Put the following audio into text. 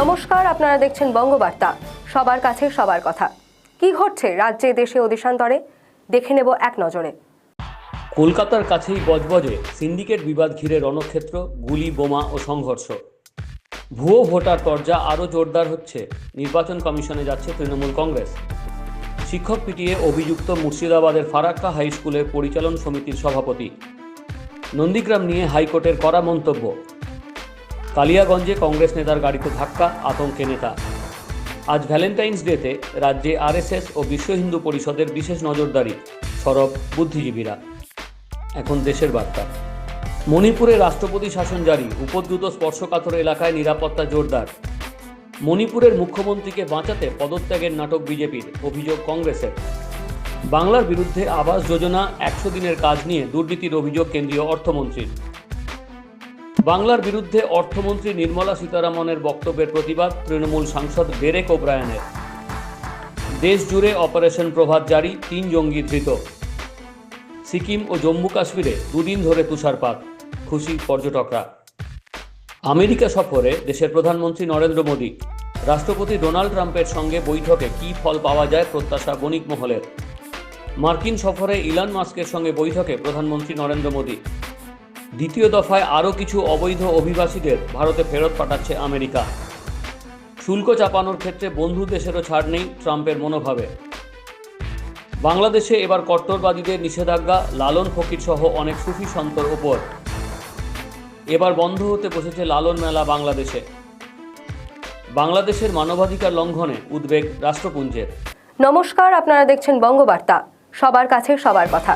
নমস্কার, আপনারা দেখছেন বঙ্গবার্তা। সবার কাছে সবার কথা। কি ঘটছে রাজ্যে, দেশে ও দেশান্তরে? দেখে নেব এক নজরে। কলকাতার কাছেই বজবজে সিন্ডিকেট বিবাদ ঘিরে রণক্ষেত্র, গুলি, বোমা ও সংঘর্ষ। ভুয়ো ভোটার তরজা আরও জোরদার হচ্ছে। নির্বাচন কমিশনে যাচ্ছে তৃণমূল কংগ্রেস। শিক্ষক পিটিয়ে অভিযুক্ত মুর্শিদাবাদের ফারাক্কা হাই স্কুলের পরিচালন সমিতির সভাপতি। নন্দীগ্রাম নিয়ে হাইকোর্টের করা মন্তব্য। কালিয়াগঞ্জে কংগ্রেস নেতার গাড়িতে ধাক্কা, আতঙ্কে নেতা। আজ ভ্যালেন্টাইন্স ডেতে রাজ্যে আরএসএস ও বিশ্ব হিন্দু পরিষদের বিশেষ নজরদারি, সরব বুদ্ধিজীবীরা। এখন দেশের বার্তা। মণিপুরে রাষ্ট্রপতি শাসন জারি, উপদ্রুত স্পর্শকাতর এলাকায় নিরাপত্তা জোরদার। মণিপুরের মুখ্যমন্ত্রীকে বাঁচাতে পদত্যাগের নাটক বিজেপির, অভিযোগ কংগ্রেসের। বাংলার বিরুদ্ধে আবাস যোজনা, একশো দিনের কাজ নিয়ে দুর্নীতির অভিযোগ কেন্দ্রীয় অর্থমন্ত্রীর। বাংলার বিরুদ্ধে অর্থমন্ত্রী নির্মলা সীতারামনের বক্তব্যের প্রতিবাদ তৃণমূল সাংসদ ডেরেক ওব্রায়নের। দেশ জুড়ে অপারেশন প্রভাত জারি, তিন জঙ্গি ধৃত। সিকিম ও জম্মু কাশ্মীরে দুদিন ধরে তুষারপাত। খুশি পর্যটকরা। আমেরিকা সফরে দেশের প্রধানমন্ত্রী নরেন্দ্র মোদী। রাষ্ট্রপতি ডোনাল্ড ট্রাম্পের সঙ্গে বৈঠকে কি ফল পাওয়া যায় প্রত্যাশা বণিক মহলের মার্কিন সফরে ইলান মাস্কের সঙ্গে বৈঠকে প্রধানমন্ত্রী নরেন্দ্র মোদী। দ্বিতীয় দফায় আরও কিছু অবৈধ অভিবাসীদের ভারতে ফেরত পাঠাচ্ছে আমেরিকা। শুল্ক চাপানোর ক্ষেত্রে বন্ধু দেশেরও ছাড় নেই ট্রাম্পের মনোভাবে। বাংলাদেশে এবার কট্টরবাদীদের নিষেধাজ্ঞা, লালন ফকির সহ অনেক সুফি সন্তর ওপর। এবার বন্ধ হতে বসেছে লালন মেলা বাংলাদেশে। বাংলাদেশের মানবাধিকার লঙ্ঘনে উদ্বেগ রাষ্ট্রপুঞ্জের। নমস্কার, আপনারা দেখছেন বঙ্গবার্তা। সবার কাছে সবার কথা।